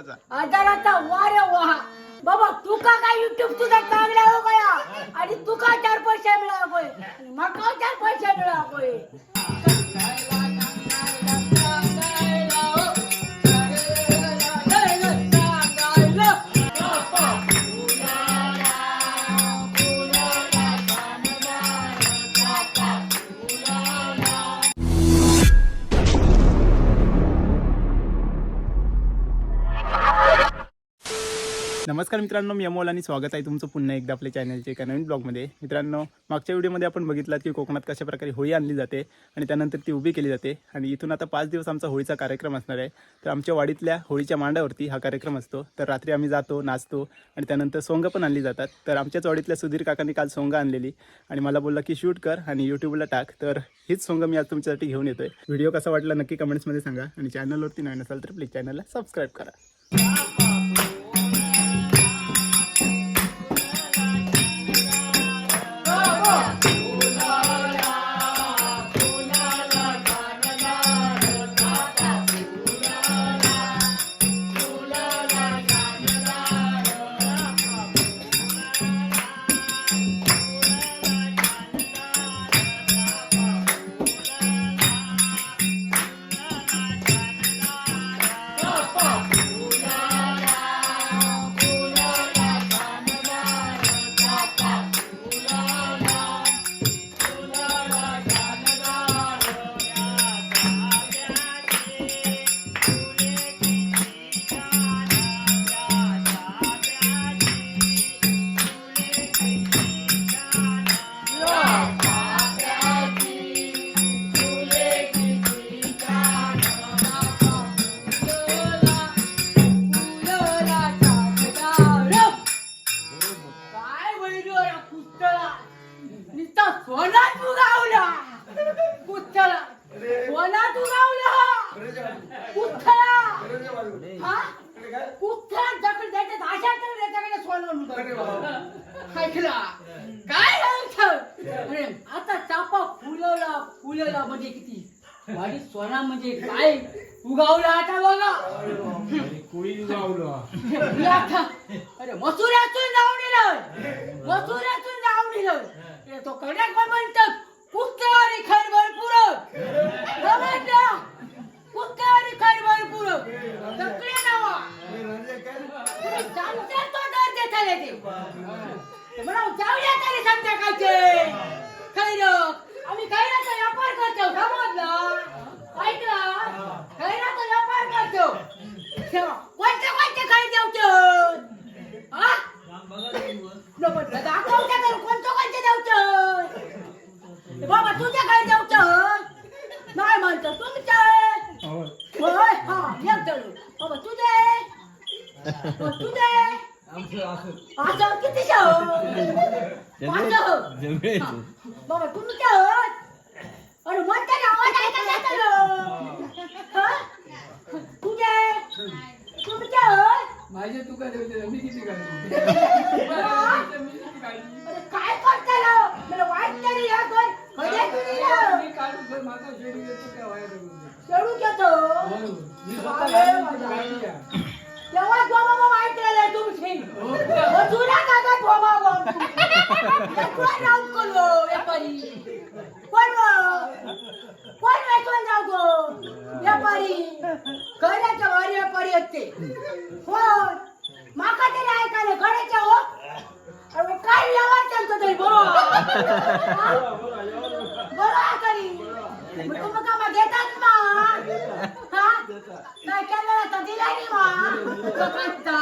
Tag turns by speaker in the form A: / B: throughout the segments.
A: हजाराचा
B: हजाराचा वारे वा बाबा तुका काय युट्यूब तुझा चांगला
C: मित्रांनो मी अमोल आणि स्वागत आहे तुमचं पुन्हा एकदा आपल्या चॅनलच्या एका नवीन ब्लॉगमध्ये. मित्रांनो मागच्या व्हिडिओमध्ये आपण बघितलं की कोकणात कशा प्रकारे होळी आणली जाते आणि त्यानंतर ती उभी केली जाते. आणि इथून आता पाच दिवस आमचा होळीचा कार्यक्रम असणार आहे. तर आमच्या वाडीतल्या होळीच्या मांडावरती हा कार्यक्रम असतो. तर रात्री आम्ही जातो नाचतो आणि त्यानंतर सोंग पण आणली जातात. तर आमच्याच वाडीतल्या सुधीर काकांनी काल सोंग आणलेली आणि मला बोलला की शूट कर आणि यूट्यूबला टाक. तर हीच सोंग मी आज तुमच्यासाठी घेऊन येतोय. व्हिडिओ कसा वाटला नक्की कमेंट्समध्ये सांगा आणि चॅनलवरती नाही नसाल तर प्लीज चॅनलला सबस्क्राईब करा.
B: बाबा तुमच्या अरे म्हणता ना आवाज ऐकायला येतो हा? तुझे? तुमच्या
D: माझे तुका देवते मी किती काढतो मी किती
B: अरे काय करता मला वाईट तरी या कर खरे तुझी
D: मी काढून जर माझा शेडी देतो त्या वाया देऊन दे.
B: खेळू घेतो.
D: हो, मी स्वतः.
B: तेव्हा बाबा बाबा ऐकलेलं तुमची. जुना कागद बाबा बाबा नाव करो व्यापारी कोण कोण हो? वेचून हो? जाऊ गो? व्यापारी घराच्या वारी व्यापारी असते कोण? माका तरी ऐकायला घराच्या हो? अरे काय व्यवहार चालतो तरी? बरोबर बरोबर तरी. तुम्ही काय केलं तर दिला नाही लोकांचा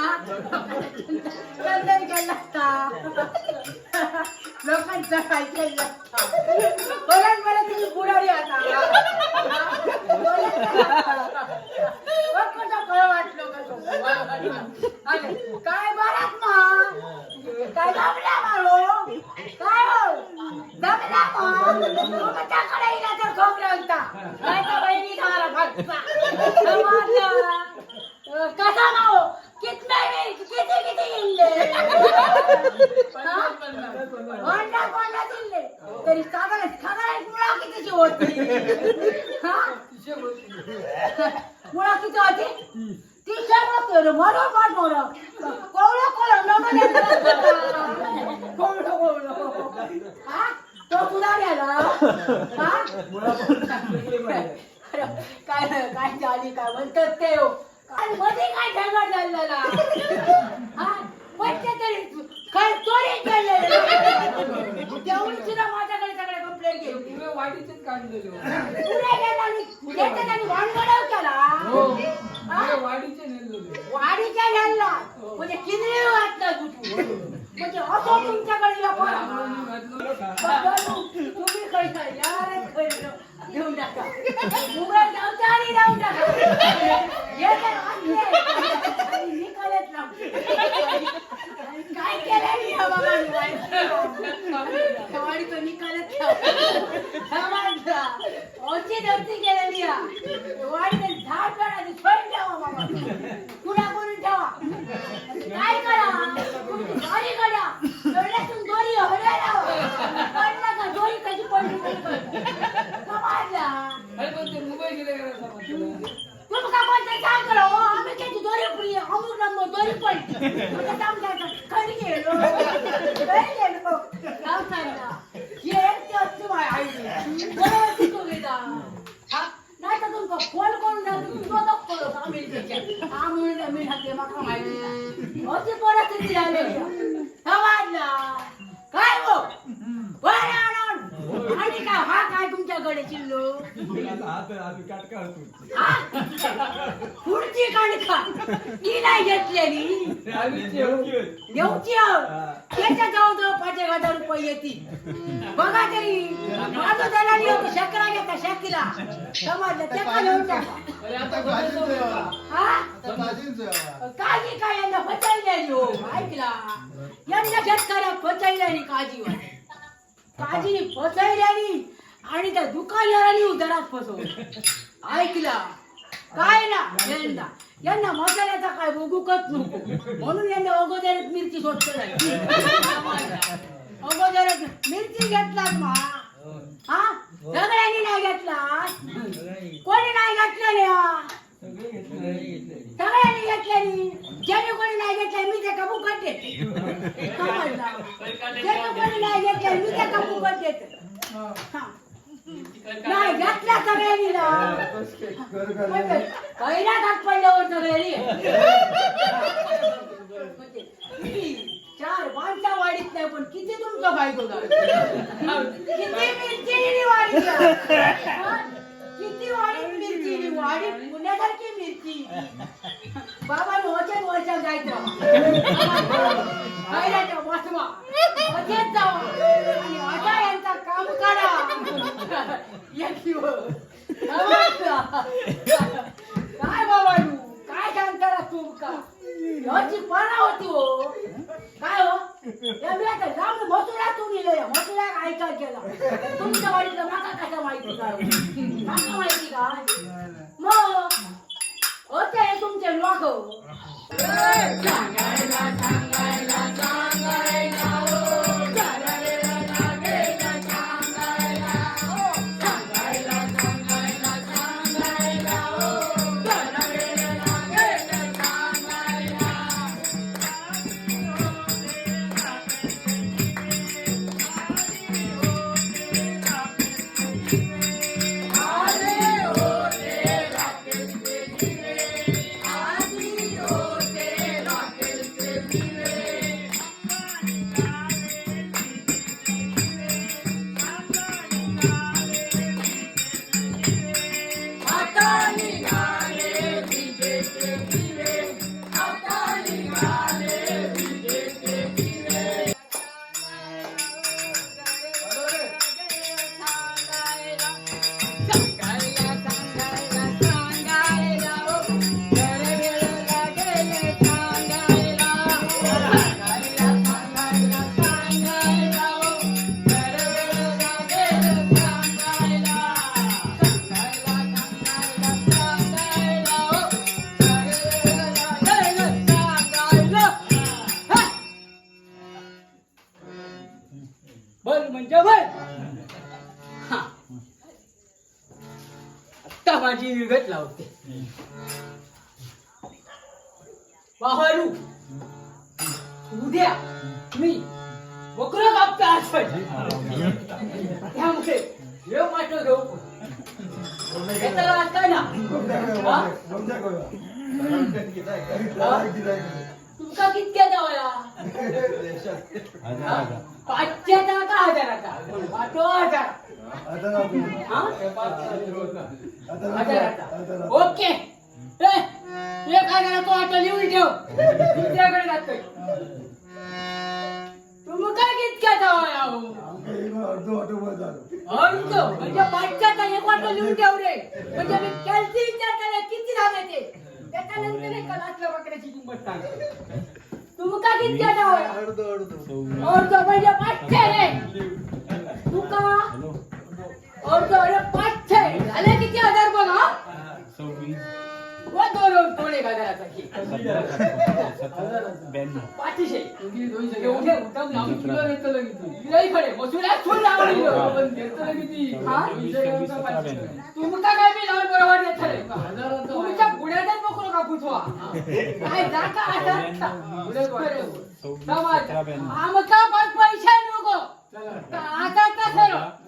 B: केला असता लोकांचा काय केलं असता मला तुम्ही बुडारी आता खरं वाटलं काय बरात मा काय जमला मारो काय हो जमला मा तुमच्याकडे तर खोबरं होता नाही तर बहिणी धारा भागता समजलं? अं, कसा नाव कितने वेळ किती किती इल्ले हा? पन्नास पन्नास इल्ले तरी साधारण साधारण मुळा कितीची होती हा
D: तिचे बोलते.
B: मुळा किती होती तीसशे होती तर मरो पाठ मरो कोवळं कोवळं नको द्यायचं. कोवळं कोवळं हा तो तुला गेला हा अरे, काय काय झाली काय म्हणतात ते हो. काय मध्ये काय झगड झालेला हा कोणत्या तरी काय चोरी केलेलं तेवढी सुद्धा माझ्याकडे सगळे कंप्लेंट केली
D: तुला वाटीतच काढलेलो
B: पुढे गेला आणि त्याच्यात आणि भानगडाव केला
D: हो
B: हा?
D: तुला वाडीचे नेलेलो
B: वाडीच्या घ्यायला म्हणजे किती वाटलं तू म्हणजे असं तुमच्याकडे लपा तुम्ही कळता यार कळलं. घेऊन टाका मुंबईत जाऊन आणि जाऊन टाका हे तर आणले. आणि मी कळत नाही. आणि काय केलं मी या बाबांनी वाईट? वाडीचं निकालच केलेली. वाडीचं झाड काढायचं सोडून ठेवा बाबा पुन्हा करून ठेवा काय करा दोरी काढा डोळ्यातून दोरी हरवायला पडला का दोरी कशी पडली
D: समजलं?
B: का बोलताय काय करा हो आम्ही त्याची दोरी पुरी अमुक नंबर दोरी पडली तुला समजायचं खरी गेलो खरी गेलो सांगताना हे एकटी असते माझ्या आईने बरोबर शिकवली जा. हा? नाही तर तुमचा फोन करून द्या तुम्ही बघत करू आम्ही त्याच्यात आम्ही मी ढाकले माका माहिती अशी परिस्थिती झालेली आहे. समजला काय हो बरं आणून आणि काय हा काय तुमच्याकडे चिल्लो? हा? पुढची कणका ती नाही घेतलेली. देऊची आहो. त्याच्या जवळजवळ पाच एक हजार रुपये येतील. बघा तरी. माझं दलाली होतं शकरा घेता शकीला समजलं? ते का घेऊन टाका. हा? काळजी काय यांना फसवलेली हो? ऐकला? यांना शेतकऱ्या फसवलेली काळजीवर काळजीने फसवलेली आणि त्या दुकानदारांनी उदरात फसवलं. ऐकला? काय ना? यांना यांना मसाल्याचा काय बघूकच नको. म्हणून यांना अगोदरच मिरची स्वच्छ झाली. अगोदरच मिरची घेतलात मा? हा? सगळ्यांनी नाही घेतला कोणी नाही घेतलेल्या?
D: घेतले घेतले
B: सगळ्यांनी घेतलेली ज्याने कोणी नाही घेतलाय मी ते कबूल देते ज्याने कोणी नाही घेतलाय मी ते कबूल देते नाही घेतल्या सगळ्यांनी ना म्हणजे पहिल्या हात पडल्यावर सगळ्यांनी चार माणसा वाढीत नाही पण किती तुमचा फायदो किती मिरची वाढीत किती वाढीत मिरची वाढीत पुण्यासारखी मिरची. बाबा वचन वचन जायचं. कैऱ्याच्या वाचवा वचन जावा. आणि आता यांचा काम काढा. काय बाबा तू? काय सांगता तू का? याची पणा होती हो. काय हो? जाऊन मथुरा तू गेले ऐका केला. तुमच्या वाडीचं माका कशा माहिती काय माका माहिती काय मग होते हो. तुमचे लोक
A: बल माझी विगत लावते
B: बाहरू उद्या मी बकरं कापतो आज पण त्यामुळे हे मात्र घेऊ येताना वाटतंय ना हा? हा? तुमका कितक्या द्यावया पाचशेचा का हजाराचा पाचो हजार? हजाराचा ओके. एक हजाराचा ऑटो लिहून ठेव. दुसऱ्याकडे जातोय. तुम्ही काय कितक्या द्यावया हो? अर्ध म्हणजे पाचशेचा एक ऑटो लिहून ठेव रे. म्हणजे मी कॅल्सी विचार केला किती झाले ते? त्याच्यानंतर एका लाटल्या बकऱ्याची किंमत सांग तुम्ही काय कितक्या द्यावया अर्ध म्हणजे पाचशे रे. तुका अर्ध अरे पाचशे. झाले किती हजार बघ हा? व दोन दोन एक हजाराचा की पाचशे एवढे उत्तम लावून किलो घेतो लगेच. लई खडे मसुऱ्या फुल लावली पण घेतो किती तुमका काय मी लावून बरोबर रे तुमच्या गुड्यातच नको का काय जाका आता? आमका पाच पैसा नको. आता कसं पण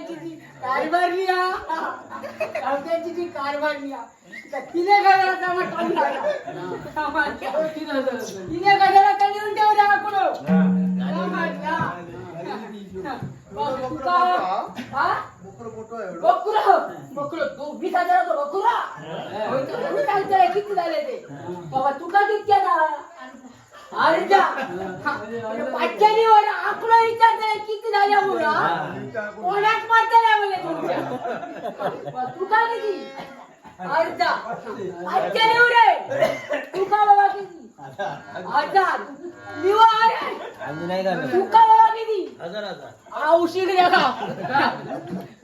B: लावतांची जी कारभारली लावतांची जी कारभारली तिने गजाराचा मग तिने गजाराचा लिहून ठेव द्या कुठं? बकुरा बकुरा तू वीस हजाराचं बकुरा? किती झाले ते? बाबा तुका कितक्या झाला अरे जा पाचशेनी वर आकडा विचारताय किती झाल्या मुला कोणाच मारताय म्हणजे तुमच्या तुका किती अरे जा पाचशेनी वर आहे तुका बाबा किती हजार लिवा अरे तुका बाबा किती औषध द्या का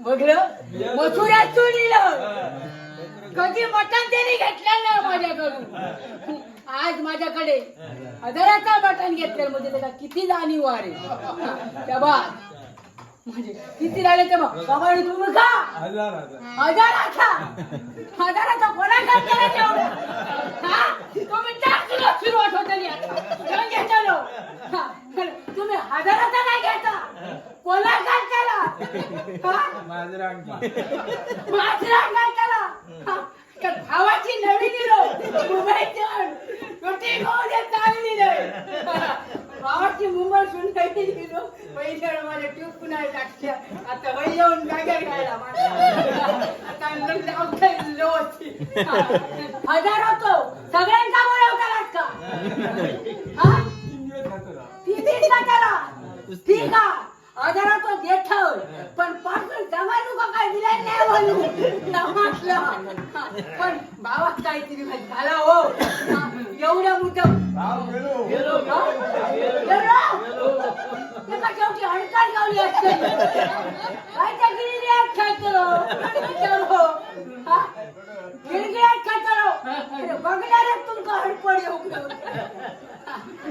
B: बघलं मथुऱ्यात चुलीलं कधी मटण त्यांनी घेतलं नाही माझ्याकडून आज माझ्याकडे हजाराचा मटण घेतलं म्हणजे त्याला किती जाणीव आहे त्या बाद म्हणजे किती झाले ते बाबा तुम्ही का हजाराचा. हजाराचा कोणा करायचं? हा? तुम्ही सुरुवात होतली आता. घेऊन घेतलो हा. तुम्ही हजाराचा काय घेता. कोणा केला हा? माझ्या काय हा? भावाची नवी दिलो मुंबईच्या कुठे गोदे चांगली नाही भावाची मुंबई सुन काही दिलो पैसे माझ्या ट्यूब पुन्हा टाकल्या आता वय येऊन जागर घ्यायला आता लग्न औषध लोची हजार होतो. अरे बघणारच तुमका हडपड येऊ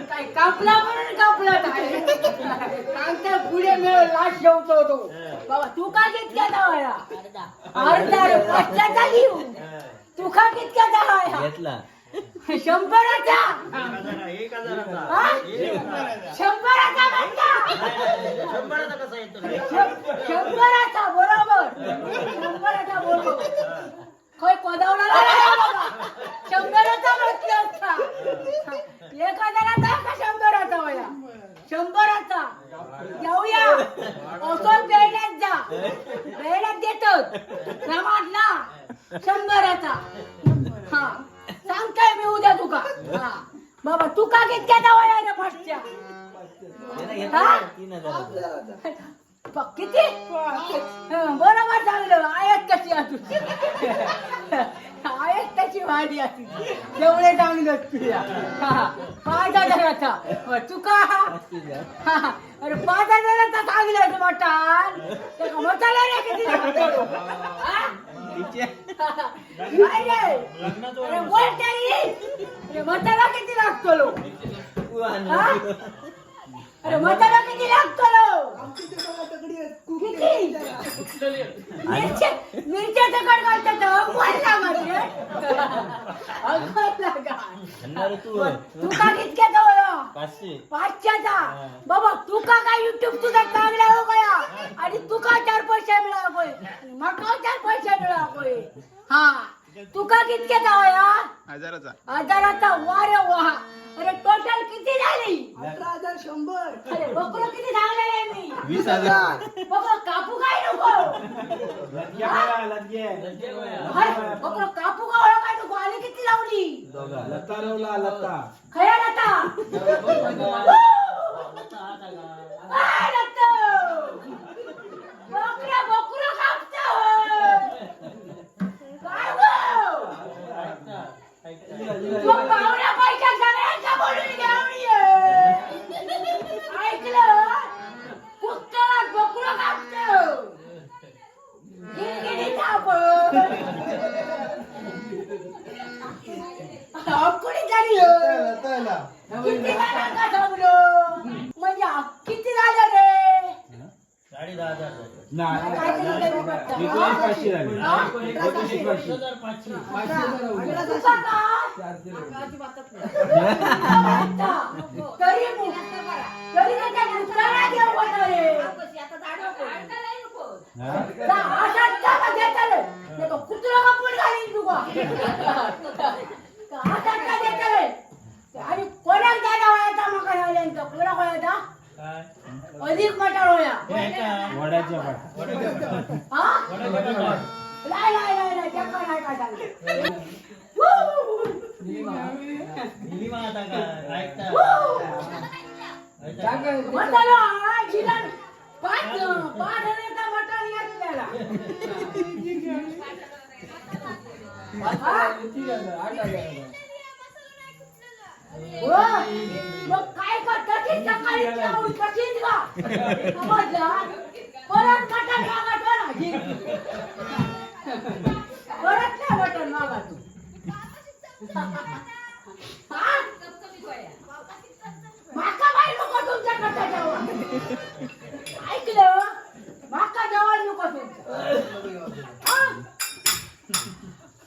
B: काय कापला म्हणून कापला काय सांगता पुढे मिळ लाश ठेवतो तो. बाबा तू का कितक्या जावाया अर्धा रे, पाचशाचा घेऊ तू का कितक्या जावाया शंभराचा? शंभराचा म्हणता? शंभराचा बरोबर. शंभराचा बरोबर. काय कोदावला शंभराचा म्हटलं असता. एक हजाराचा का शंभराचा वया? शंभराचा. जाऊया. ओसोन बेड्यात जा. बेड्यात देतो. जमातला शंभराचा. हा. सांगताय मी उद्या तुका. हा. बाबा तुका कितक्या वया रे? प- किती? हं, बरोबर चांगलं आयत कशी असू? आयत कशी भारी असू? तेवढे चांगलं तुझ्या पाच तुका हा, अरे पाच मटण ते का मसाला रे किती? हा? मसाला किती लागतो? अरे मसाला किती लागतो मिरच्या मिरच्याचं कड घालतात का तुका कितक्या जवळ? पाचशेचा. बाबा तुका काय युट्यूब तुझा चांगला हो गया. आणि तुका चार पैसे मिळा होय. आणि मका चार पैसे मिळा होय. हा. तुका कितके जावया
C: हजाराचा.
B: हजाराचा वारे वा अरे टोटल किती झाली?
D: अठरा हजार शंभर.
B: अरे बकरो किती सांगलेले मी.
C: वीस हजार.
B: बकरो कापू काय नको? बकरो कापू का ओळख काय नको आणि किती लावली?
E: लता रवला लता.
B: खया लता. काय लता. जा, अशात का का देताले? नाही का कुत्रा कापून घालीन तुका. का मग काय कर तशीच सकाळी जेवून समजलं? परत मटण परत मटण मागा तू माका बाई नको तुमच्या जेवण ऐकलं? माका जेवण नको तुमचं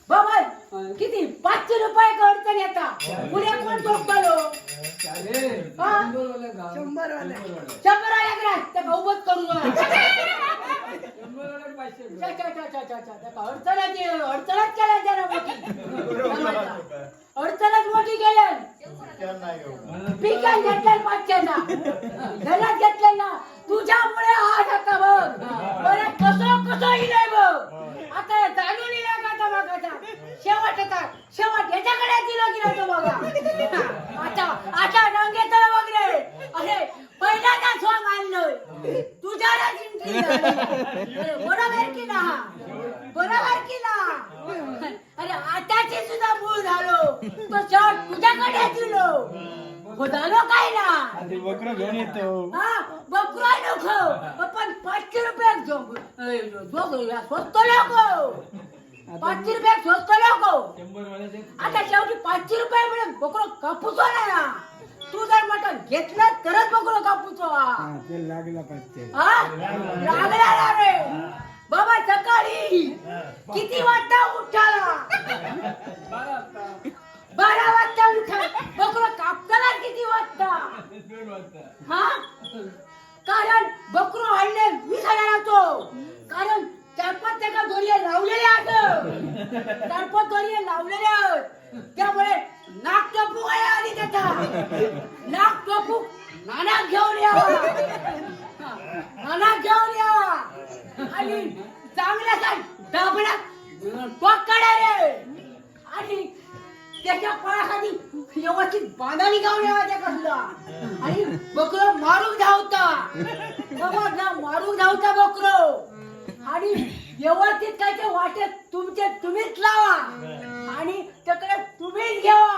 B: बाबा किती पाचशे रुपये अडचण येता पुढे कोण हा?
D: गाव. शंभरवाला
B: शंभर आल्या ग्रास त्या भाऊबत करून. अडचणच अडचणच केल्या त्यानं स्वस्त लोक पाचशे रुपये स्वस्त लोक आता शेवटी पाचशे रुपये मिळेल बकरो कापूस ना. तू जर मटण घेतलं तरच बकरो कापूस
E: लागला पाचशे.
B: लागला रे. बाबा सकाळी किती वाजता उठाला?
D: बारा वाजता
B: उठा. बकरो कापताना किती वाजता? हा? कारण बकरो हल्ले वीस हजाराचो. कारण चार पाच त्याला दोरी लावलेले आहेत. चार पाच दोरी लावलेले आहेत. त्यामुळे नाक टपू आहे आधी त्याचा. नाक टपू नाना घेऊन यावा नाना घेऊन यावा आणि चांगल्या दाबण्यात पकडा रे. आणि त्याच्या पायाखाली व्यवस्थित बांधानी गाव यावा त्या कसला आणि बकरो मारून धावता. बाबा मारून धावता बकरो. आणि
A: व्यवस्थित काय ते वाटेत तुमचे तुम्हीच लावा. आणि त्याकडे तुम्हीच घ्यावा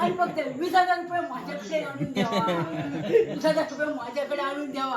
A: आणि मग ते वीस हजार रुपये माझ्याकडे आणून द्यावा वीस हजार रुपये माझ्याकडे आणून द्यावा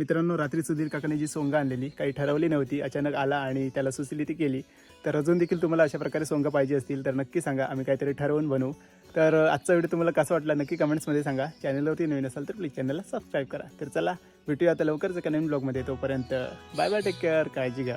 C: मित्रांनो रात्री सुधीर काकाने जी सोंग आणलेली काही ठरवली नव्हती अचानक आला आणि त्याला सुचली ती केली. तर अजून देखील तुम्हाला अशा प्रकारे सोंगा पाहिजे असतील तर नक्की सांगा. आम्ही काहीतरी ठरवून बनवू. तर आजचा व्हिडिओ तुम्हाला कसा वाटला नक्की कमेंट्समध्ये सांगा. चॅनलवरती नवीन असाल तर प्लीज चॅनलला सबस्क्राईब करा. तर चला भेटूया आता लवकरच एका नवीन ब्लॉगमध्ये. तोपर्यंत बाय बाय टेक केअर काळजी घ्या.